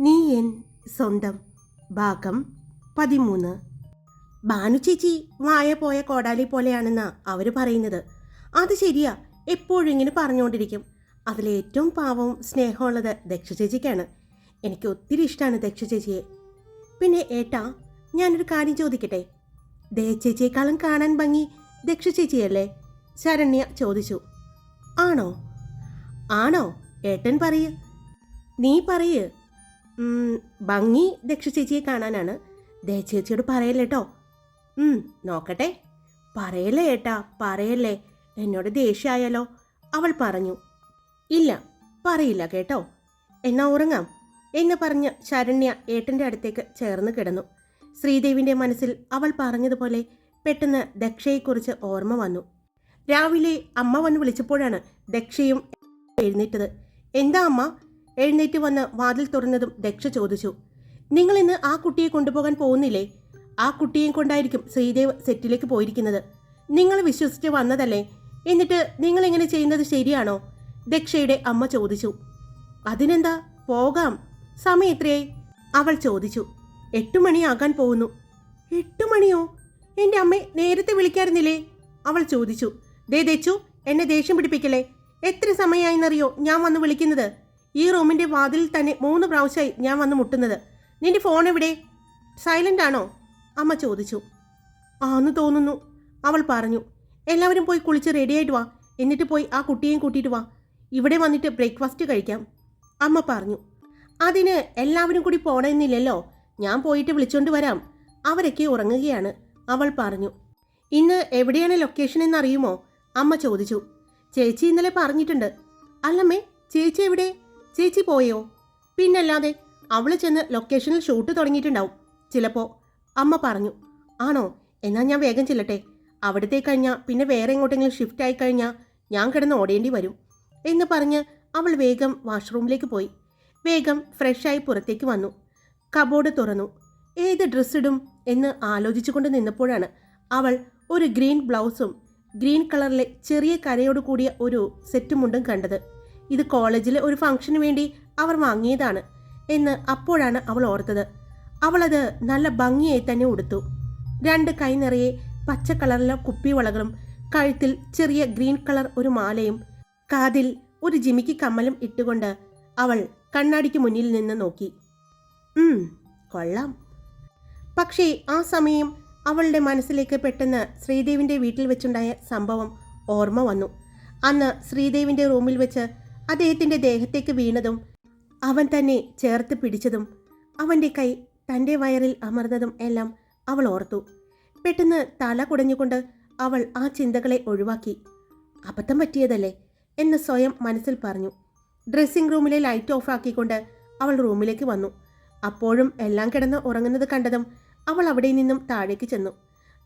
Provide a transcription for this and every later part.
നീ എൻ സ്വന്തം ഭാഗം പതിമൂന്ന്. ഭാനു ചേച്ചി വായ പോയ കോടാലി പോലെയാണെന്നാ അവർ പറയുന്നത്. അത് ശരിയാ എപ്പോഴും ഇങ്ങനെ പറഞ്ഞുകൊണ്ടിരിക്കും അതിലേറ്റവും പാവവും സ്നേഹമുള്ളത് ദക്ഷ ചേച്ചിക്കാണ്. എനിക്ക് ഒത്തിരി ഇഷ്ടമാണ് ദക്ഷ ചേച്ചിയെ. പിന്നെ ഏട്ടാ ഞാനൊരു കാര്യം ചോദിക്കട്ടെ? ദേ ചേച്ചിയെക്കാളും കാണാൻ ഭംഗി ദക്ഷ ചേച്ചിയല്ലേ? ശരണ്യ ചോദിച്ചു. ആണോ? ആണോ? ഏട്ടൻ പറയ്. നീ പറയ്. ഭംഗി ദക്ഷ ചേച്ചിയെ കാണാനാണ്. ദേ ചേച്ചിയോട് പറയല്ലേ കേട്ടോ നോക്കട്ടെ. പറയല്ലേ ഏട്ടാ പറയല്ലേ. എന്നോട് ദേഷ്യമായാലോ അവൾ പറഞ്ഞു ഇല്ല പറയില്ല കേട്ടോ. എന്നാ ഉറങ്ങാം. എന്ന് പറഞ്ഞ് ശരണ്യ ഏട്ടന്റെ അടുത്തേക്ക് ചേർന്ന് കിടന്നു. ശ്രീദേവിന്റെ മനസ്സിൽ അവൾ പറഞ്ഞതുപോലെ പെട്ടെന്ന് ദക്ഷയെക്കുറിച്ച് ഓർമ്മ വന്നു. രാവിലെ അമ്മ വന്ന് വിളിച്ചപ്പോഴാണ് ദക്ഷയും എഴുന്നേറ്റത്. എന്താ അമ്മ? എഴുന്നേറ്റ് വന്ന് വാതിൽ തുറന്നതും ദക്ഷ ചോദിച്ചു നിങ്ങൾ ഇന്ന് ആ കുട്ടിയെ കൊണ്ടുപോകാൻ പോകുന്നില്ലേ? ആ കുട്ടിയെയും കൊണ്ടായിരിക്കും ശ്രീദേവ് സെറ്റിലേക്ക് പോയിരിക്കുന്നത്. നിങ്ങൾ വിശ്വസിച്ച് വന്നതല്ലേ? എന്നിട്ട് നിങ്ങൾ ഇങ്ങനെ ചെയ്യുന്നത് ശരിയാണോ? ദക്ഷയുടെ അമ്മ ചോദിച്ചു അതിനെന്താ? പോകാം. സമയം എത്രയായി? അവൾ ചോദിച്ചു എട്ടു മണിയാകാൻ പോകുന്നു. എട്ടു മണിയോ? എന്റെ അമ്മ നേരത്തെ വിളിക്കാറുന്നില്ലേ അവൾ ചോദിച്ചു ദേ ദച്ചു എന്നെ ദേഷ്യം പിടിപ്പിക്കലേ എത്ര സമയമായിന്നറിയോ ഞാൻ വന്ന് വിളിക്കുന്നത്. ഈ റൂമിന്റെ വാതിൽ തന്നെ മൂന്ന് പ്രാവശ്യമായി ഞാൻ വന്ന് മുട്ടുന്നത്. നിന്റെ ഫോൺ എവിടെ? സൈലന്റ് ആണോ? അമ്മ ചോദിച്ചു. ആന്ന് തോന്നുന്നു. അവൾ പറഞ്ഞു എല്ലാവരും പോയി കുളിച്ച് റെഡിയായിട്ട് വാ. എന്നിട്ട് പോയി ആ കുട്ടിയെയും കൂട്ടിയിട്ട് വാ. ഇവിടെ വന്നിട്ട് ബ്രേക്ക്ഫാസ്റ്റ് കഴിക്കാം. അമ്മ പറഞ്ഞു അതിന് എല്ലാവരും കൂടി പോണമെന്നില്ലല്ലോ ഞാൻ പോയിട്ട് വിളിച്ചോണ്ട് വരാം. അവരൊക്കെ ഉറങ്ങുകയാണ്. അവൾ പറഞ്ഞു ഇന്ന് എവിടെയാണ് ലൊക്കേഷൻ എന്നറിയുമോ? അമ്മ ചോദിച്ചു ചേച്ചി ഇന്നലെ പറഞ്ഞിട്ടുണ്ട്. അല്ലമ്മേ ചേച്ചി എവിടെ? ചേച്ചി പോയോ? പിന്നല്ലാതെ അവൾ ചെന്ന് ലൊക്കേഷനിൽ ഷൂട്ട് തുടങ്ങിയിട്ടുണ്ടാവും. ചിലപ്പോൾ അമ്മ പറഞ്ഞു ആണോ എന്നാൽ ഞാൻ വേഗം ചെല്ലട്ടെ. അവിടത്തെ കഴിഞ്ഞാൽ പിന്നെ വേറെ എങ്ങോട്ടെങ്കിലും ഷിഫ്റ്റ് ആയി കഴിഞ്ഞാൽ ഞാൻ കിടന്ന് ഓടേണ്ടി വരും. എന്ന് പറഞ്ഞ് അവൾ വേഗം വാഷ്റൂമിലേക്ക് പോയി. വേഗം ഫ്രഷായി പുറത്തേക്ക് വന്നു. കബോർഡ് തുറന്നു. ഏത് ഡ്രസ്സ് ഇടും എന്ന് ആലോചിച്ചുകൊണ്ട് നിന്നപ്പോഴാണ് അവൾ ഒരു ഗ്രീൻ ബ്ലൗസും ഗ്രീൻ കളറിലെ ചെറിയ കരയോട് കൂടിയ ഒരു സെറ്റ് മുണ്ടും കണ്ടത്. ഇത് കോളേജിലെ ഒരു ഫംഗ്ഷന് വേണ്ടി അവർ വാങ്ങിയതാണ് എന്ന് അപ്പോഴാണ് അവൾ ഓർത്തത്. അവളത് നല്ല ഭംഗിയായി തന്നെ ഉടുത്തു. രണ്ട് കൈ നിറയെ പച്ച കളറിലെ കുപ്പിവളകളും കഴുത്തിൽ ചെറിയ ഗ്രീൻ കളർ ഒരു മാലയും കാതിൽ ഒരു ജിമിക്ക് കമ്മലും ഇട്ടുകൊണ്ട് അവൾ കണ്ണാടിക്ക് മുന്നിൽ നിന്ന് നോക്കി. കൊള്ളാം. പക്ഷേ ആ സമയം അവളുടെ മനസ്സിലേക്ക് പെട്ടെന്ന് ശ്രീദേവിന്റെ വീട്ടിൽ വെച്ചുണ്ടായ സംഭവം ഓർമ്മ വന്നു. അന്ന് ശ്രീദേവിന്റെ റൂമിൽ വെച്ച് അദ്ദേഹത്തിന്റെ ദേഹത്തേക്ക് വീണതും അവൻ തന്നെ ചേർത്ത് പിടിച്ചതും അവന്റെ കൈ തന്റെ വയറിൽ അമർന്നതും എല്ലാം അവൾ ഓർത്തു. പെട്ടെന്ന് തല കുടഞ്ഞുകൊണ്ട് അവൾ ആ ചിന്തകളെ ഒഴിവാക്കി. അബദ്ധം പറ്റിയതല്ലേ? എന്ന് സ്വയം മനസ്സിൽ പറഞ്ഞു. ഡ്രസ്സിംഗ് റൂമിലെ ലൈറ്റ് ഓഫ് ആക്കിക്കൊണ്ട് അവൾ റൂമിലേക്ക് വന്നു. അപ്പോഴും എല്ലാം കിടന്ന് ഉറങ്ങുന്നത് കണ്ടതും അവൾ അവിടെ നിന്നും താഴേക്ക് ചെന്നു.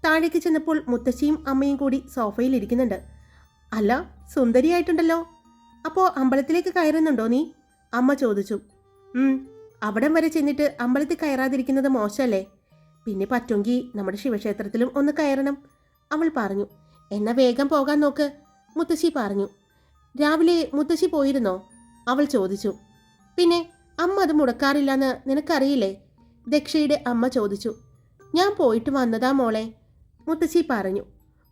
താഴേക്ക് ചെന്നപ്പോൾ മുത്തശ്ശിയും അമ്മയും കൂടി സോഫയിൽ ഇരിക്കുന്നുണ്ട്. അല്ല സുന്ദരിയായിട്ടുണ്ടല്ലോ. അപ്പോൾ അമ്പലത്തിലേക്ക് കയറുന്നുണ്ടോ നീ? അമ്മ ചോദിച്ചു. അവിടം വരെ ചെന്നിട്ട് അമ്പലത്തിൽ കയറാതിരിക്കുന്നത് മോശമല്ലേ? പിന്നെ പറ്റുമെങ്കിൽ നമ്മുടെ ശിവക്ഷേത്രത്തിലും ഒന്ന് കയറണം. അവൾ പറഞ്ഞു. എന്നാ വേഗം പോകാൻ നോക്ക് മുത്തശ്ശി പറഞ്ഞു. രാവിലെ മുത്തശ്ശി പോയിരുന്നോ? അവൾ ചോദിച്ചു. പിന്നെ അമ്മ അത് മുടക്കാറില്ലെന്ന് നിനക്കറിയില്ലേ? ദക്ഷയുടെ അമ്മ ചോദിച്ചു. ഞാൻ പോയിട്ട് വന്നതാ മോളെ മുത്തശ്ശി പറഞ്ഞു.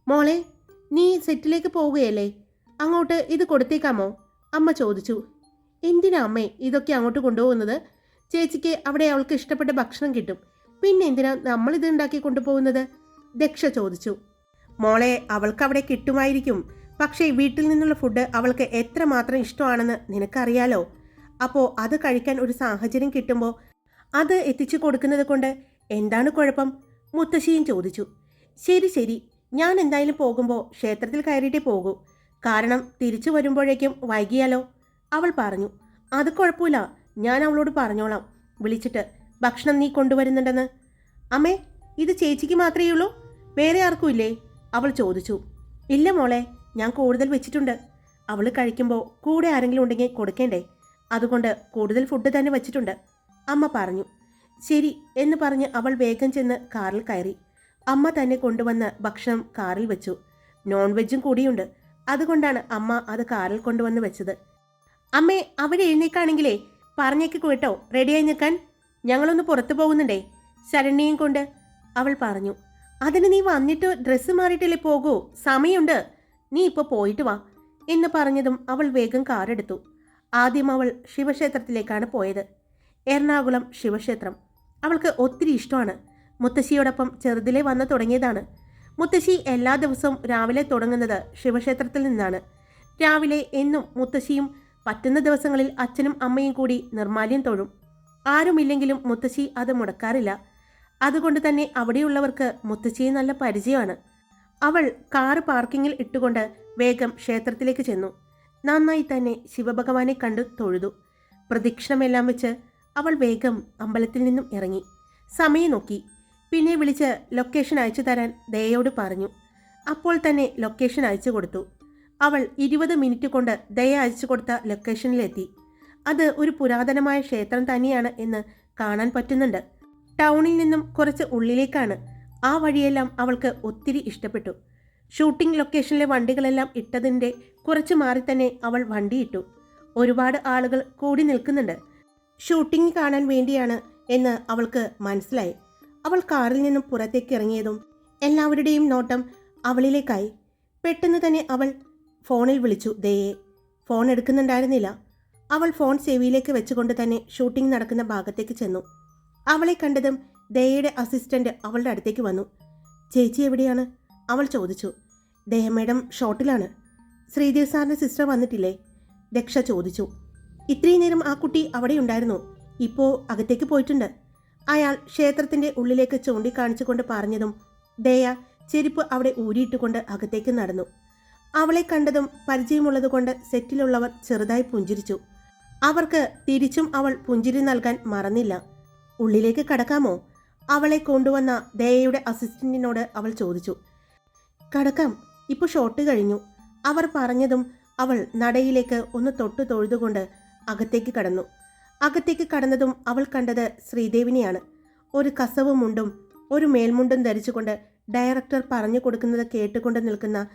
മോളെ നീ സെറ്റിലേക്ക് പോവുകയല്ലേ? അങ്ങോട്ട് ഇത് കൊടുത്തേക്കാമോ? അമ്മ ചോദിച്ചു. എന്തിനാ അമ്മേ ഇതൊക്കെ അങ്ങോട്ട് കൊണ്ടുപോകുന്നത്? ചേച്ചിക്ക് അവിടെ അവൾക്ക് ഇഷ്ടപ്പെട്ട ഭക്ഷണം കിട്ടും. പിന്നെ എന്തിനാ നമ്മൾ ഇത് ഉണ്ടാക്കി കൊണ്ടുപോകുന്നത്? ദക്ഷ ചോദിച്ചു. മോളെ അവൾക്ക് അവിടെ കിട്ടുമായിരിക്കും. പക്ഷേ വീട്ടിൽ നിന്നുള്ള ഫുഡ് അവൾക്ക് എത്രമാത്രം ഇഷ്ടമാണെന്ന് നിനക്കറിയാലോ? അപ്പോൾ അത് കഴിക്കാൻ ഒരു സാഹചര്യം കിട്ടുമ്പോൾ അത് എത്തിച്ചു കൊടുക്കുന്നത് കൊണ്ട് എന്താണ് കുഴപ്പം? മുത്തശ്ശിയും ചോദിച്ചു. ശരി ശരി. ഞാൻ എന്തായാലും പോകുമ്പോൾ ക്ഷേത്രത്തിൽ കയറിയിട്ടേ പോകൂ. കാരണം തിരിച്ചു വരുമ്പോഴേക്കും വൈകിയാലോ? അവൾ പറഞ്ഞു അത് കുഴപ്പമില്ല ഞാൻ അവളോട് പറഞ്ഞോളാം വിളിച്ചിട്ട് ഭക്ഷണം നീ കൊണ്ടുവരുന്നുണ്ടെന്ന്? അമ്മേ ഇത് ചേച്ചിക്ക് മാത്രമേ ഉള്ളൂ വേറെ ആർക്കും ഇല്ലേ? അവൾ ചോദിച്ചു. ഇല്ല മോളെ ഞാൻ കൂടുതൽ വെച്ചിട്ടുണ്ട് അവൾ കഴിക്കുമ്പോൾ കൂടെ ആരെങ്കിലും ഉണ്ടെങ്കിൽ കൊടുക്കേണ്ടേ അതുകൊണ്ട് കൂടുതൽ ഫുഡ് തന്നെ വെച്ചിട്ടുണ്ട് അമ്മ പറഞ്ഞു. ശരി എന്ന് പറഞ്ഞ് അവൾ വേഗം ചെന്ന് കാറിൽ കയറി. അമ്മ തന്നെ കൊണ്ടുവന്ന് ഭക്ഷണം കാറിൽ വെച്ചു. നോൺ വെജും കൂടിയുണ്ട് അതുകൊണ്ടാണ് അമ്മ അത് കാറിൽ കൊണ്ടുവന്ന് വെച്ചത്. അമ്മേ അവിടെ എഴുന്നേക്കാണെങ്കിലേ പറഞ്ഞേക്ക് കേട്ടോ റെഡിയായി നിൽക്കാൻ. ഞങ്ങളൊന്ന് പുറത്തു പോകുന്നുണ്ടേ. ശരണ്യയും കൊണ്ട് അവൾ പറഞ്ഞു അതിന് നീ വന്നിട്ട് ഡ്രസ്സ് മാറിയിട്ടല്ലേ പോകൂ? സമയമുണ്ട്. നീ ഇപ്പോൾ പോയിട്ട് വാ എന്ന് പറഞ്ഞതും അവൾ വേഗം കാറെടുത്തു. ആദ്യം അവൾ ശിവക്ഷേത്രത്തിലേക്കാണ് പോയത്. എറണാകുളം ശിവക്ഷേത്രം. അവൾക്ക് ഒത്തിരി ഇഷ്ടമാണ്. മുത്തശ്ശിയോടൊപ്പം ചെറുതിലെ വന്നു തുടങ്ങിയതാണ്. മുത്തശ്ശി എല്ലാ ദിവസവും രാവിലെ തുടങ്ങുന്നത് ശിവക്ഷേത്രത്തിൽ നിന്നാണ്. രാവിലെ എന്നും മുത്തശ്ശിയും പറ്റുന്ന ദിവസങ്ങളിൽ അച്ഛനും അമ്മയും കൂടി നിർമാല്യം തൊഴും. ആരുമില്ലെങ്കിലും മുത്തശ്ശി അത് മുടക്കാറില്ല. അതുകൊണ്ട് തന്നെ അവിടെയുള്ളവർക്ക് മുത്തശ്ശിയെ നല്ല പരിചയമാണ്. അവൾ കാറ് പാർക്കിങ്ങിൽ ഇട്ടുകൊണ്ട് വേഗം ക്ഷേത്രത്തിലേക്ക് ചെന്നു. നന്നായി തന്നെ ശിവഭഗവാനെ കണ്ടു തൊഴുതു. പ്രദക്ഷിണമെല്ലാം വെച്ച് അവൾ വേഗം അമ്പലത്തിൽ നിന്നും ഇറങ്ങി. സമയം നോക്കി. പിന്നെ വിളിച്ച് ലൊക്കേഷൻ അയച്ചു തരാൻ ദയയോട് പറഞ്ഞു. അപ്പോൾ തന്നെ ലൊക്കേഷൻ അയച്ചു കൊടുത്തു. അവൾ ഇരുപത് മിനിറ്റ് കൊണ്ട് ദയ അയച്ചു കൊടുത്ത ലൊക്കേഷനിലെത്തി അത് ഒരു പുരാതനമായ ക്ഷേത്രം തന്നെയാണ് എന്ന് കാണാൻ പറ്റുന്നുണ്ട്. ടൗണിൽ നിന്നും കുറച്ച് ഉള്ളിലേക്കാണ്. ആ വഴിയെല്ലാം അവൾക്ക് ഒത്തിരി ഇഷ്ടപ്പെട്ടു. ഷൂട്ടിംഗ് ലൊക്കേഷനിലെ വണ്ടികളെല്ലാം ഇട്ടതിന്റെ കുറച്ച് മാറി തന്നെ അവൾ വണ്ടിയിട്ടു. ഒരുപാട് ആളുകൾ കൂടി നിൽക്കുന്നുണ്ട്. ഷൂട്ടിംഗ് കാണാൻ വേണ്ടിയാണ് എന്ന് അവൾക്ക് മനസ്സിലായി. അവൾ കാറിൽ നിന്നും പുറത്തേക്ക് ഇറങ്ങിയതും എല്ലാവരുടെയും നോട്ടം അവളിലേക്കായി. പെട്ടെന്ന് തന്നെ അവൾ ഫോണിൽ വിളിച്ചു ദയെ ഫോൺ എടുക്കുന്നുണ്ടായിരുന്നില്ല. അവൾ ഫോൺ സേവിയിലേക്ക് വെച്ചുകൊണ്ട് തന്നെ ഷൂട്ടിംഗ് നടക്കുന്ന ഭാഗത്തേക്ക് ചെന്നു. അവളെ കണ്ടതും ദയയുടെ അസിസ്റ്റന്റ് അവളുടെ അടുത്തേക്ക് വന്നു. ചേച്ചി എവിടെയാണ്? അവൾ ചോദിച്ചു. ദയ മേഡം ഷോട്ടിലാണ്. ശ്രീദേവ് സാറിന്റെ സിസ്റ്റർ വന്നിട്ടില്ലേ? ദക്ഷ ചോദിച്ചു. ഇത്രയും നേരം ആ കുട്ടി അവിടെ ഉണ്ടായിരുന്നു ഇപ്പോൾ അകത്തേക്ക് പോയിട്ടുണ്ട്. അയാൾ ക്ഷേത്രത്തിന്റെ ഉള്ളിലേക്ക് ചൂണ്ടിക്കാണിച്ചുകൊണ്ട് പറഞ്ഞതും ദയ ചെരുപ്പ് അവിടെ ഊരിയിട്ടുകൊണ്ട് അകത്തേക്ക് നടന്നു. അവളെ കണ്ടതും പരിചയമുള്ളതുകൊണ്ട് സെറ്റിലുള്ളവർ ചെറുതായി പുഞ്ചിരിച്ചു. അവർക്ക് തിരിച്ചും അവൾ പുഞ്ചിരി നൽകാൻ മറന്നില്ല. ഉള്ളിലേക്ക് കടക്കാമോ? അവളെ കൊണ്ടുവന്ന ദയയുടെ അസിസ്റ്റന്റിനോട് അവൾ ചോദിച്ചു. കടക്കാം ഇപ്പോൾ ഷോട്ട് കഴിഞ്ഞു. അവർ പറഞ്ഞതും അവൾ നടയിലേക്ക് ഒന്ന് തൊട്ടു തൊഴുതുകൊണ്ട് അകത്തേക്ക് കടന്നു. അകത്തേക്ക് കടന്നതും അവൾ കണ്ടത് ശ്രീദേവിനെയാണ്. ഒരു കസവ് മുണ്ടും ഒരു മേൽമുണ്ടും ധരിച്ചുകൊണ്ട് ഡയറക്ടർ പറഞ്ഞു കൊടുക്കുന്നത് കേട്ടുകൊണ്ട് നിൽക്കുന്ന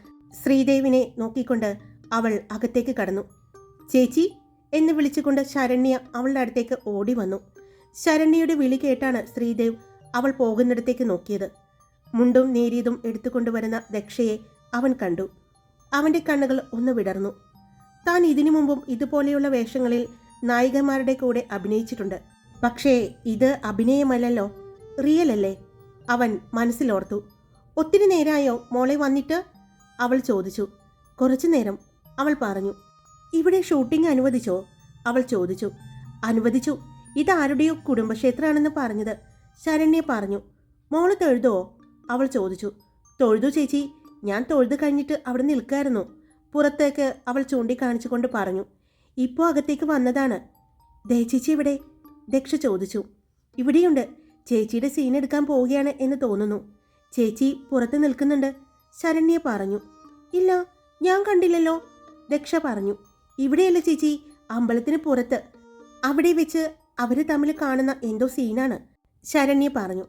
ശ്രീദേവിനെ നോക്കിക്കൊണ്ട് അവൾ അകത്തേക്ക് കടന്നു. ചേച്ചി എന്ന് വിളിച്ചുകൊണ്ട് ശരണ്യ അവളുടെ അടുത്തേക്ക് ഓടി വന്നു. ശരണ്യയുടെ വിളി കേട്ടാണ് ശ്രീദേവ് അവൾ പോകുന്നിടത്തേക്ക് നോക്കിയത്. മുണ്ടും നേരിയതും എടുത്തുകൊണ്ടുവരുന്ന ദക്ഷയെ അവൻ കണ്ടു. അവന്റെ കണ്ണുകൾ ഒന്ന് വിടർന്നു. താൻ ഇതിനു മുമ്പും ഇതുപോലെയുള്ള വേഷങ്ങളിൽ നായികമാരുടെ കൂടെ അഭിനയിച്ചിട്ടുണ്ട്. പക്ഷേ ഇത് അഭിനയമല്ലല്ലോ. റിയൽ അല്ലേ അവൻ മനസ്സിലോർത്തു. ഒത്തിരി നേരായോ? മോളെ വന്നിട്ട്? അവൾ ചോദിച്ചു. കുറച്ചു നേരം അവൾ പറഞ്ഞു. ഇവിടെ ഷൂട്ടിംഗ് അനുവദിച്ചോ? അവൾ ചോദിച്ചു. അനുവദിച്ചു. ഇതാരുടെയോ കുടുംബക്ഷേത്രമാണെന്ന് പറഞ്ഞത് ശരണ്യ പറഞ്ഞു. മോൾ തൊഴുതുവോ അവൾ ചോദിച്ചു. തൊഴുതു ചേച്ചി. ഞാൻ തൊഴുതു കഴിഞ്ഞിട്ട് അവിടെ നിൽക്കായിരുന്നു. പുറത്തേക്ക് അവൾ ചൂണ്ടിക്കാണിച്ചുകൊണ്ട് പറഞ്ഞു. ഇപ്പോൾ അകത്തേക്ക് വന്നതാണ്. ദേ ചേച്ചി ഇവിടെ. ദക്ഷ ചോദിച്ചു. ഇവിടെയുണ്ട്. ചേച്ചിയുടെ സീൻ എടുക്കാൻ പോവുകയാണ് എന്ന് തോന്നുന്നു. ചേച്ചി പുറത്ത് നിൽക്കുന്നുണ്ട്. ശരണ്യ പറഞ്ഞു. ഇല്ല ഞാൻ കണ്ടില്ലല്ലോ. ദക്ഷ പറഞ്ഞു. ഇവിടെയല്ല ചേച്ചി? അമ്പലത്തിന് പുറത്ത്. അവിടെ വെച്ച് അവർ തമ്മിൽ കാണുന്ന എന്തോ സീനാണ് ശരണ്യ പറഞ്ഞു.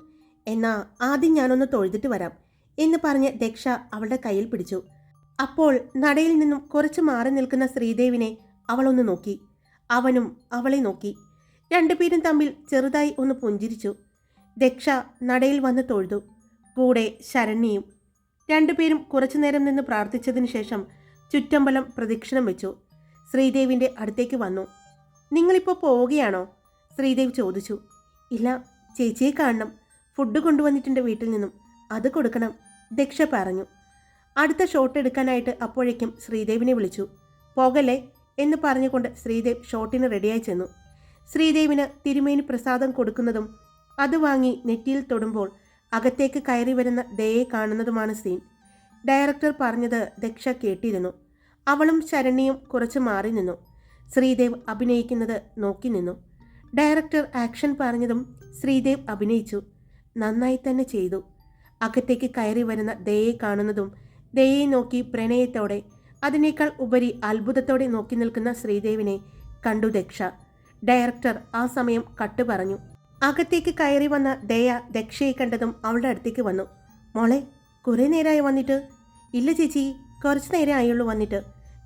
എന്നാ ആദ്യം ഞാനൊന്ന് തൊഴുതിട്ട് വരാം എന്ന് പറഞ്ഞ് ദക്ഷ അവളുടെ കയ്യിൽ പിടിച്ചു. അപ്പോൾ നടയിൽ നിന്നും കുറച്ച് മാറി നിൽക്കുന്ന ശ്രീദേവിനെ അവളൊന്ന് നോക്കി. അവനും അവളെ നോക്കി. രണ്ടുപേരും തമ്മിൽ ചെറുതായി ഒന്ന് പുഞ്ചിരിച്ചു. ദക്ഷ നടയിൽ വന്ന് തൊഴുതു. കൂടെ ശരണ്യയും. രണ്ടുപേരും കുറച്ചു നേരം നിന്ന് പ്രാർത്ഥിച്ചതിന് ശേഷം ചുറ്റമ്പലം പ്രദക്ഷിണം വെച്ചു. ശ്രീദേവിന്റെ അടുത്തേക്ക് വന്നു. നിങ്ങളിപ്പോൾ പോവുകയാണോ? ശ്രീദേവ് ചോദിച്ചു. ഇല്ല ചേച്ചിയെ കാണണം. ഫുഡ് കൊണ്ടുവന്നിട്ടുണ്ട് വീട്ടിൽ നിന്നും. അത് കൊടുക്കണം ദക്ഷ പറഞ്ഞു. അടുത്ത ഷോട്ട് എടുക്കാനായിട്ട് അപ്പോഴേക്കും ശ്രീദേവിനെ വിളിച്ചു. പോകല്ലേ? എന്ന് പറഞ്ഞുകൊണ്ട് ശ്രീദേവ് ഷോട്ടിന് റെഡിയായി ചെന്നു. ശ്രീദേവിന് തിരുമേനി പ്രസാദം കൊടുക്കുന്നതും അത് വാങ്ങി നെറ്റിയിൽ തൊടുമ്പോൾ അകത്തേക്ക് കയറി വരുന്ന ദയെ കാണുന്നതുമാണ് സീൻ ഡയറക്ടർ പറഞ്ഞത് ദക്ഷ കേട്ടിരുന്നു. അവളും ശരണ്യയും കുറച്ച് മാറി നിന്നു. ശ്രീദേവ് അഭിനയിക്കുന്നത് നോക്കി നിന്നു. ഡയറക്ടർ ആക്ഷൻ പറഞ്ഞതും ശ്രീദേവ് അഭിനയിച്ചു. നന്നായി തന്നെ ചെയ്തു. അകത്തേക്ക് കയറി വരുന്ന ദയെ കാണുന്നതും ദയെ നോക്കി പ്രണയത്തോടെ അതിനേക്കാൾ ഉപരി അത്ഭുതത്തോടെ നോക്കി നിൽക്കുന്ന ശ്രീദേവിനെ കണ്ടു ദക്ഷ. ഡയറക്ടർ ആ സമയം കട്ടു പറഞ്ഞു. അകത്തേക്ക് കയറി വന്ന ദയ ദക്ഷയെ കണ്ടതും അവളുടെ അടുത്തേക്ക് വന്നു. മോളെ കുറേ നേരമായി വന്നിട്ട്. ഇല്ല ചേച്ചി കുറച്ച് നേരം ആയുള്ളൂ വന്നിട്ട്.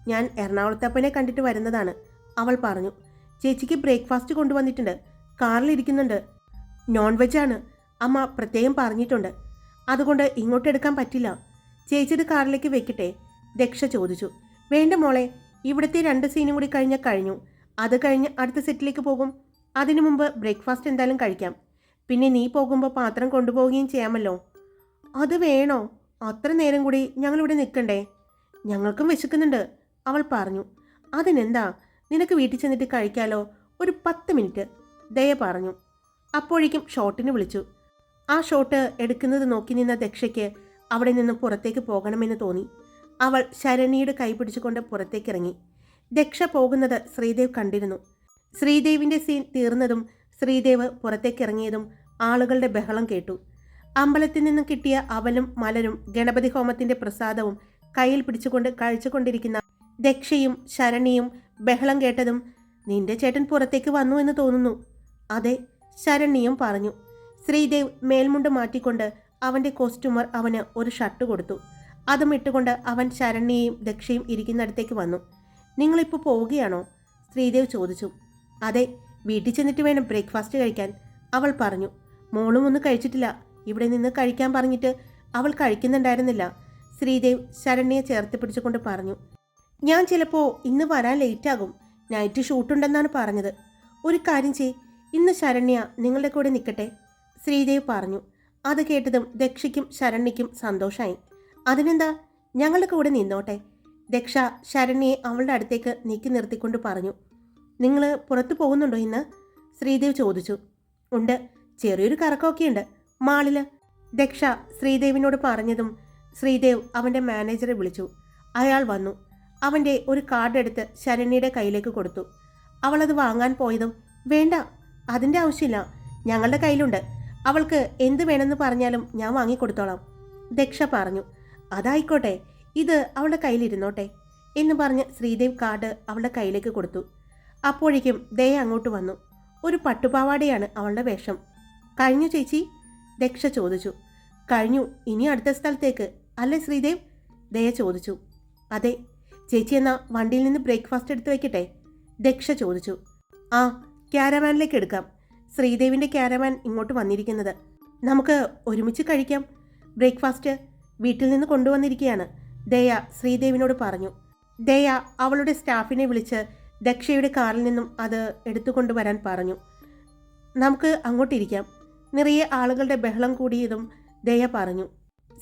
ഞാൻ എറണാകുളത്തപ്പനെ കണ്ടിട്ട് വരുന്നതാണ് അവൾ പറഞ്ഞു. ചേച്ചിക്ക് ബ്രേക്ക്ഫാസ്റ്റ് കൊണ്ടുവന്നിട്ടുണ്ട്. കാറിലിരിക്കുന്നുണ്ട് നോൺ വെജാണ് അമ്മ പ്രത്യേകം പറഞ്ഞിട്ടുണ്ട്. അതുകൊണ്ട് ഇങ്ങോട്ട് എടുക്കാൻ പറ്റില്ല. ചേച്ചിയുടെ കാറിലേക്ക് വെക്കട്ടെ. ദക്ഷ ചോദിച്ചു. വേണ്ട മോളെ ഇവിടുത്തെ രണ്ട് സീനും കൂടി കഴിഞ്ഞാൽ കഴിഞ്ഞു. അത് കഴിഞ്ഞ് അടുത്ത സെറ്റിലേക്ക് പോകും. അതിനു മുമ്പ് ബ്രേക്ക്ഫാസ്റ്റ് എന്തായാലും കഴിക്കാം. പിന്നെ നീ പോകുമ്പോൾ പാത്രം കൊണ്ടുപോവുകയും ചെയ്യാമല്ലോ. അത് വേണോ? അത്ര നേരം കൂടി ഞങ്ങളിവിടെ നിൽക്കണ്ടേ? ഞങ്ങൾക്കും വിശക്കുന്നുണ്ട് അവൾ പറഞ്ഞു. അതിനെന്താ? നിനക്ക് വീട്ടിൽ ചെന്നിട്ട് കഴിക്കാലോ? ഒരു പത്ത് മിനിറ്റ്. ദയ പറഞ്ഞു. അപ്പോഴേക്കും ഷോട്ടിന് വിളിച്ചു. ആ ഷോട്ട് എടുക്കുന്നത് നോക്കി നിന്ന ദക്ഷയ്ക്ക് അവിടെ നിന്ന് പുറത്തേക്ക് പോകണമെന്ന് തോന്നി. അവൾ ശരണിയുടെ കൈപിടിച്ചുകൊണ്ട് പുറത്തേക്കിറങ്ങി. ദക്ഷ പോകുന്നത് ശ്രീദേവ് കണ്ടിരുന്നു. ശ്രീദേവിന്റെ സീൻ തീർന്നതും ശ്രീദേവ് പുറത്തേക്കിറങ്ങിയതും ആളുകളുടെ ബഹളം കേട്ടു. അമ്പലത്തിൽ നിന്ന് കിട്ടിയ അവലും മലരും ഗണപതി ഹോമത്തിന്റെ പ്രസാദവും കയ്യിൽ പിടിച്ചുകൊണ്ട് കഴിച്ചുകൊണ്ടിരിക്കുന്ന ദക്ഷയും ശരണിയും ബഹളം കേട്ടതും നിന്റെ ചേട്ടൻ പുറത്തേക്ക് വന്നു എന്ന് തോന്നുന്നു അതെ ശരണിയും പറഞ്ഞു. ശ്രീദേവ് മേൽമുണ്ട് മാറ്റിക്കൊണ്ട് അവന്റെ കോസ്റ്റ്യൂമർ അവന് ഒരു ഷർട്ട് കൊടുത്തു. അതും ഇട്ടുകൊണ്ട് അവൻ ശരണ്യയും ദക്ഷയും ഇരിക്കുന്നിടത്തേക്ക് വന്നു. നിങ്ങളിപ്പോൾ പോവുകയാണോ? ശ്രീദേവ് ചോദിച്ചു. അതെ വീട്ടിൽ ചെന്നിട്ട് വേണം ബ്രേക്ക്ഫാസ്റ്റ് കഴിക്കാൻ അവൾ പറഞ്ഞു. മോളും ഒന്നും കഴിച്ചിട്ടില്ല. ഇവിടെ നിന്ന് കഴിക്കാൻ പറഞ്ഞിട്ട് അവൾ കഴിക്കുന്നുണ്ടായിരുന്നില്ല ശ്രീദേവ് ശരണ്യെ ചേർത്ത് പിടിച്ചുകൊണ്ട് പറഞ്ഞു. ഞാൻ ചിലപ്പോൾ ഇന്ന് വരാൻ ലേറ്റാകും നൈറ്റ് ഷൂട്ടുണ്ടെന്നാണ് പറഞ്ഞത്. ഒരു കാര്യം ചെയ് ഇന്ന് ശരണ്യ നിങ്ങളുടെ കൂടെ നിൽക്കട്ടെ ശ്രീദേവ് പറഞ്ഞു. അത് കേട്ടതും ദക്ഷയ്ക്കും ശരണ്യയ്ക്കും സന്തോഷമായി അതിനെന്താ? ഞങ്ങളുടെ കൂടെ നിന്നോട്ടെ. ദക്ഷ ശരണ്യെ അവളുടെ അടുത്തേക്ക് നീക്കി നിർത്തിക്കൊണ്ട് പറഞ്ഞു. നിങ്ങൾ പുറത്തു പോകുന്നുണ്ടോ ഇന്ന്? ശ്രീദേവ് ചോദിച്ചു. ഉണ്ട്. ചെറിയൊരു കറക്കമൊക്കെയുണ്ട്. മാളിൽ. ദക്ഷ ശ്രീദേവിനോട് പറഞ്ഞതും ശ്രീദേവ് അവന്റെ മാനേജറെ വിളിച്ചു. അയാൾ വന്നു. അവന്റെ ഒരു കാർഡ് എടുത്ത് ശരണ്യയുടെ കയ്യിലേക്ക് കൊടുത്തു. അവളത് വാങ്ങാൻ പോയതും വേണ്ട അതിന്റെ ആവശ്യമില്ല. ഞങ്ങളുടെ കയ്യിലുണ്ട്. അവൾക്ക് എന്ത് വേണമെന്ന് പറഞ്ഞാലും ഞാൻ വാങ്ങിക്കൊടുത്തോളാം. ദക്ഷ പറഞ്ഞു. അതായിക്കോട്ടെ ഇത് അവളുടെ കയ്യിലിരുന്നോട്ടെ എന്ന് പറഞ്ഞ് ശ്രീദേവ് കാർഡ് അവളുടെ കയ്യിലേക്ക് കൊടുത്തു. അപ്പോഴേക്കും ദയ അങ്ങോട്ട് വന്നു. ഒരു പട്ടുപാവാടയാണ് അവളുടെ വേഷം. കഴിഞ്ഞു ചേച്ചി ദക്ഷ ചോദിച്ചു. കഴിഞ്ഞു ഇനി അടുത്ത സ്ഥലത്തേക്ക് അല്ലേ ശ്രീദേവ്? ദയ ചോദിച്ചു. അതെ ചേച്ചി എന്നാ വണ്ടിയിൽ നിന്ന് ബ്രേക്ക്ഫാസ്റ്റ് എടുത്ത് വെക്കട്ടെ? ദക്ഷ ചോദിച്ചു. ആ ക്യാരവാനിലേക്ക് എടുക്കാം. ശ്രീദേവിന്റെ ക്യാരവാൻ ഇങ്ങോട്ട് വന്നിരിക്കുന്നത്. നമുക്ക് ഒരുമിച്ച് കഴിക്കാം. ബ്രേക്ക്ഫാസ്റ്റ് വീട്ടിൽ നിന്ന് കൊണ്ടുവന്നിരിക്കുകയാണ് ദയ ശ്രീദേവിനോട് പറഞ്ഞു. ദയ അവളുടെ സ്റ്റാഫിനെ വിളിച്ച് ദക്ഷയുടെ കാറിൽ നിന്നും അത് എടുത്തുകൊണ്ടുവരാൻ പറഞ്ഞു. നമുക്ക് അങ്ങോട്ടിരിക്കാം. നിറയെ ആളുകളുടെ ബഹളം കൂടിയതും ദയ പറഞ്ഞു.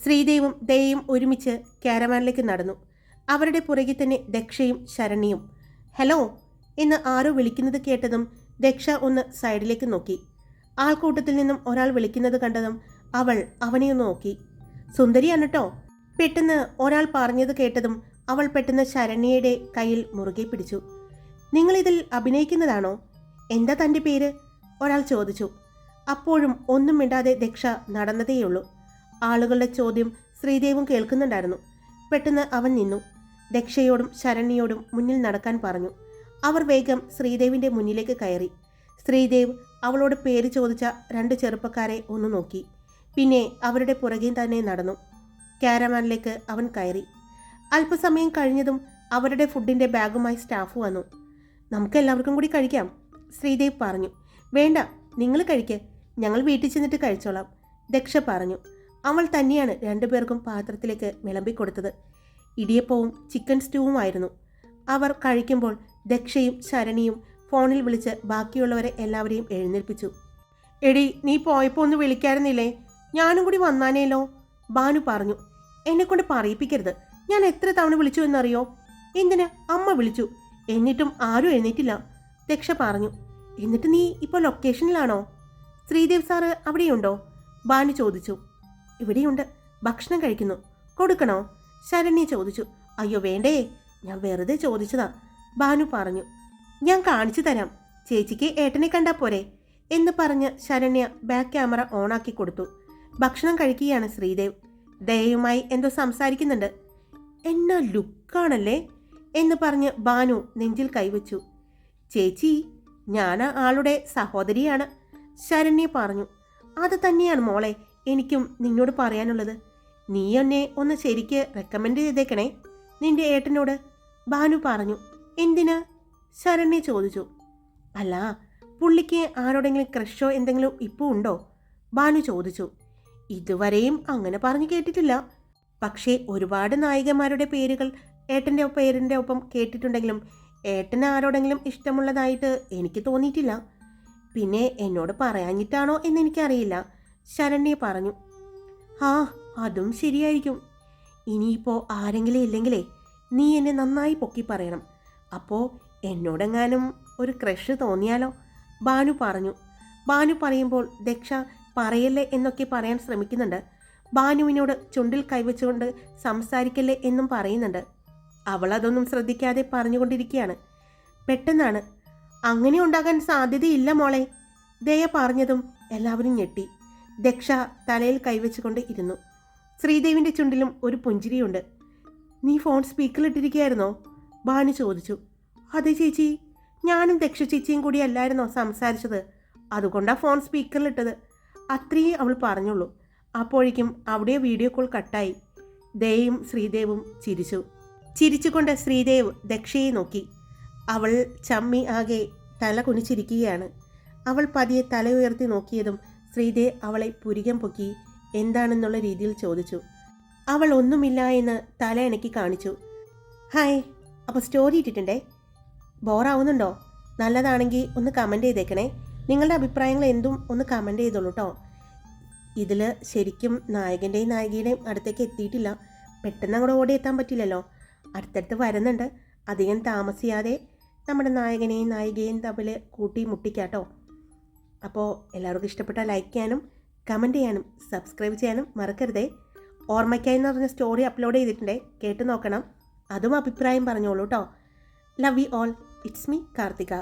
ശ്രീദേവും ദയയും ഒരുമിച്ച് കാരവാനിലേക്ക് നടന്നു. അവരുടെ പുറകിൽ തന്നെ ദക്ഷയും ശരണിയും ഹലോ എന്ന് ആരോ വിളിക്കുന്നത് കേട്ടതും ദക്ഷ ഒന്ന് സൈഡിലേക്ക് നോക്കി. ആൾക്കൂട്ടത്തിൽ നിന്നും ഒരാൾ വിളിക്കുന്നത് കണ്ടതും അവൾ അവനെയൊന്ന് നോക്കി. സുന്ദരിയാണ് കേട്ടോ പെട്ടെന്ന് ഒരാൾ പറഞ്ഞത് കേട്ടതും അവൾ പെട്ടെന്ന് ശരണ്യയുടെ കയ്യിൽ മുറുകെ പിടിച്ചു. നിങ്ങൾ ഇതിൽ അഭിനയിക്കുന്നതാണോ? എന്താ തന്റെ പേര്? ഒരാൾ ചോദിച്ചു. അപ്പോഴും ഒന്നും മിണ്ടാതെ ദക്ഷ നടന്നതേയുള്ളൂ. ആളുകളുടെ ചോദ്യം ശ്രീദേവും കേൾക്കുന്നുണ്ടായിരുന്നു. പെട്ടെന്ന് അവൻ നിന്നു. ദക്ഷയോടും ശരണ്യയോടും മുന്നിൽ നടക്കാൻ പറഞ്ഞു. അവർ വേഗം ശ്രീദേവിന്റെ മുന്നിലേക്ക് കയറി. ശ്രീദേവ് അവളോട് പേര് ചോദിച്ച രണ്ട് ചെറുപ്പക്കാരെ ഒന്ന് നോക്കി. പിന്നെ അവരുടെ പുറകെ തന്നെ നടന്നു. ക്യാരമാനിലേക്ക് അവൻ കയറി. അല്പസമയം കഴിഞ്ഞതും അവരുടെ ഫുഡിന്റെ ബാഗുമായി സ്റ്റാഫ് വന്നു. നമുക്ക് എല്ലാവർക്കും കൂടി കഴിക്കാം ശ്രീദേവ് പറഞ്ഞു. വേണ്ട നിങ്ങൾ കഴിക്ക്. ഞങ്ങൾ വീട്ടിൽ ചെന്നിട്ട് കഴിച്ചോളാം ദക്ഷ പറഞ്ഞു. അവൾ തന്നെയാണ് രണ്ടുപേർക്കും പാത്രത്തിലേക്ക് വിളമ്പിക്കൊടുത്തത്. ഇടിയപ്പവും ചിക്കൻ സ്റ്റൂവുമായിരുന്നു. അവർ കഴിക്കുമ്പോൾ ദക്ഷയും ശരണിയും ഫോണിൽ വിളിച്ച് ബാക്കിയുള്ളവരെ എല്ലാവരെയും എഴുന്നേൽപ്പിച്ചു. എടി നീ പോയപ്പോൾ ഒന്ന് വിളിക്കാറുന്നില്ലേ ഞാനും കൂടി വന്നാനേലോ? ബാനു പറഞ്ഞു. എന്നെ കൊണ്ട് പറയിപ്പിക്കരുത്. ഞാൻ എത്ര തവണ വിളിച്ചു എന്നറിയോ? എന്തിന്? അമ്മ വിളിച്ചു. എന്നിട്ടും ആരും എഴുന്നേറ്റില്ല. ദക്ഷ പറഞ്ഞു. എന്നിട്ട് നീ ഇപ്പോൾ ലൊക്കേഷനിലാണോ? ശ്രീദേവ് സാറ് അവിടെയുണ്ടോ? ബാനു ചോദിച്ചു. ഇവിടെയുണ്ട്. ഭക്ഷണം കഴിക്കുന്നു. കൊടുക്കണോ? ശരണ്യ ചോദിച്ചു. അയ്യോ വേണ്ടേ. ഞാൻ വെറുതെ ചോദിച്ചതാ. ബാനു പറഞ്ഞു. ഞാൻ കാണിച്ചു തരാം. ചേച്ചിക്ക് ഏട്ടനെ കണ്ടാ പോരെ എന്ന് പറഞ്ഞ് ശരണ്യ ബാക്ക് ക്യാമറ ഓണാക്കി കൊടുത്തു. ഭക്ഷണം കഴിക്കുകയാണ് ശ്രീദേവ്. ദയയുമായി എന്തോ സംസാരിക്കുന്നുണ്ട്. എന്നാ ലുക്കാണല്ലേ? എന്ന് പറഞ്ഞ് ബാനു നെഞ്ചിൽ കൈവച്ചു. ചേച്ചി ഞാൻ ആളുടെ സഹോദരിയാണ് ശരണ്യ പറഞ്ഞു. അത് തന്നെയാണ് മോളെ എനിക്കും നിന്നോട് പറയാനുള്ളത്. നീ എന്നെ ഒന്ന് ശരിക്ക് റെക്കമെൻഡ് ചെയ്തേക്കണേ നിന്റെ ഏട്ടനോട്. ബാനു പറഞ്ഞു. എന്തിന്? ശരണ്യ ചോദിച്ചു. അല്ല പുള്ളിക്ക് ആരോടെങ്കിലും ക്രഷോ എന്തെങ്കിലും ഇപ്പോൾ ഉണ്ടോ? ബാനു ചോദിച്ചു. ഇതുവരെയും അങ്ങനെ പറഞ്ഞു കേട്ടിട്ടില്ല. പക്ഷേ ഒരുപാട് നായികമാരുടെ പേരുകൾ ഏട്ടന്റെ പേരിന്റെ ഒപ്പം കേട്ടിട്ടുണ്ടെങ്കിലും ഏട്ടന് ആരോടെങ്കിലും ഇഷ്ടമുള്ളതായിട്ട് എനിക്ക് തോന്നിയിട്ടില്ല. പിന്നെ എന്നോട് പറയാഞ്ഞിട്ടാണോ എന്ന് എനിക്കറിയില്ല. ശരണ്യ പറഞ്ഞു ആ അതും ശരിയായിരിക്കും. ഇനിയിപ്പോൾ ആരെങ്കിലും ഇല്ലെങ്കിലേ നീ എന്നെ നന്നായി പൊക്കി പറയണം. അപ്പോൾ എന്നോടെങ്ങാനും ഒരു ക്രഷ് തോന്നിയാലോ? ബാനു പറഞ്ഞു. ബാനു പറയുമ്പോൾ ദക്ഷ പറയല്ലേ എന്നൊക്കെ പറയാൻ ശ്രമിക്കുന്നുണ്ട്. ബാനുവിനോട് ചുണ്ടിൽ കൈവച്ചുകൊണ്ട് സംസാരിക്കല്ലേ എന്നും പറയുന്നുണ്ട്. അവൾ അതൊന്നും ശ്രദ്ധിക്കാതെ പറഞ്ഞുകൊണ്ടിരിക്കുകയാണ്. പെട്ടെന്നാണ് അങ്ങനെ ഉണ്ടാകാൻ സാധ്യതയില്ല മോളെ ദയ പറഞ്ഞതും എല്ലാവരും ഞെട്ടി. ദക്ഷ തലയിൽ കൈവച്ചുകൊണ്ട് ഇരുന്നു. ശ്രീദേവിന്റെ ചുണ്ടിലും ഒരു പുഞ്ചിരിയുണ്ട്. നീ ഫോൺ സ്പീക്കറിലിട്ടിരിക്കുകയായിരുന്നോ ഭാനു ചോദിച്ചു. അതെ ചേച്ചി ഞാനും ദക്ഷ ചേച്ചിയും കൂടി അല്ലായിരുന്നോ സംസാരിച്ചത്? അതുകൊണ്ടാണ് ഫോൺ സ്പീക്കറിലിട്ടത് അത്രയേ അവൾ പറഞ്ഞുള്ളൂ. അപ്പോഴേക്കും അവിടെ വീഡിയോ കോൾ കട്ടായി ദയയും ശ്രീദേവും ചിരിച്ചു. ചിരിച്ചുകൊണ്ട് ശ്രീദേവ് ദക്ഷയെ നോക്കി. അവൾ ചമ്മി ആകെ തല കുനിച്ചിരിക്കുകയാണ്. അവൾ പതിയെ തല ഉയർത്തി നോക്കിയതും ശ്രീദേവ് അവളെ പുരികം പൊക്കി എന്താണെന്നുള്ള രീതിയിൽ ചോദിച്ചു. അവൾ ഒന്നുമില്ല എന്ന് തല ഇണക്കി കാണിച്ചു. ഹായ് അപ്പോൾ സ്റ്റോറി ഇട്ടിട്ടുണ്ടേ? ബോറാവുന്നുണ്ടോ നല്ലതാണെങ്കിൽ ഒന്ന് കമന്റ് ചെയ്തേക്കണേ. നിങ്ങളുടെ അഭിപ്രായങ്ങൾ എന്തും ഒന്ന് കമന്റ് ചെയ്തോളൂ കേട്ടോ ഇതിൽ ശരിക്കും നായകന്റെയും നായികയുടെയും അടുത്തേക്ക് എത്തിയിട്ടില്ല. പെട്ടെന്ന് അങ്ങോട്ട് ഓടി എത്താൻ പറ്റില്ലല്ലോ. അടുത്തടുത്ത് വരുന്നുണ്ട്. അധികം താമസിയാതെ നമ്മുടെ നായകനെയും നായികയും തമ്മിൽ കൂട്ടി മുട്ടിക്കാട്ടോ അപ്പോൾ എല്ലാവർക്കും ഇഷ്ടപ്പെട്ട ലൈക്ക് ചെയ്യാനും കമന്റ് ചെയ്യാനും സബ്സ്ക്രൈബ് ചെയ്യാനും മറക്കരുതേ. ഓർമ്മയ്ക്കായി എന്ന് പറഞ്ഞ സ്റ്റോറി അപ്ലോഡ് ചെയ്തിട്ടുണ്ട്? കേട്ട് നോക്കണം. അതും അഭിപ്രായം പറഞ്ഞോളൂ കേട്ടോ love you all it's me Karthika